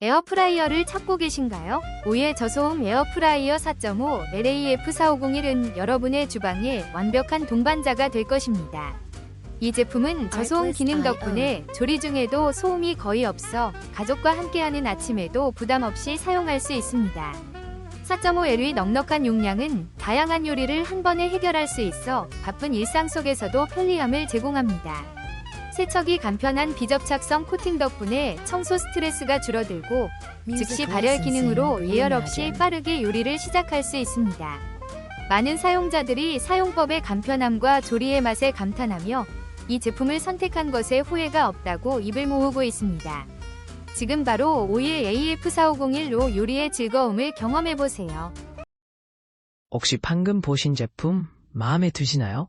에어프라이어를 찾고 계신가요? 오예 저소음 에어프라이어 4.5 LAF4501은 여러분의 주방에 완벽한 동반자가 될 것입니다. 이 제품은 저소음 기능 덕분에 조리 중에도 소음이 거의 없어 가족과 함께하는 아침에도 부담 없이 사용할 수 있습니다. 4.5L의 넉넉한 용량은 다양한 요리를 한 번에 해결할 수 있어 바쁜 일상 속에서도 편리함을 제공합니다. 세척이 간편한 비접착성 코팅 덕분에 청소 스트레스가 줄어들고 즉시 발열 기능으로 예열 없이 빠르게 요리를 시작할 수 있습니다. 많은 사용자들이 사용법의 간편함과 조리의 맛에 감탄하며 이 제품을 선택한 것에 후회가 없다고 입을 모으고 있습니다. 지금 바로 오예 AF4501로 요리의 즐거움을 경험해보세요. 혹시 방금 보신 제품 마음에 드시나요?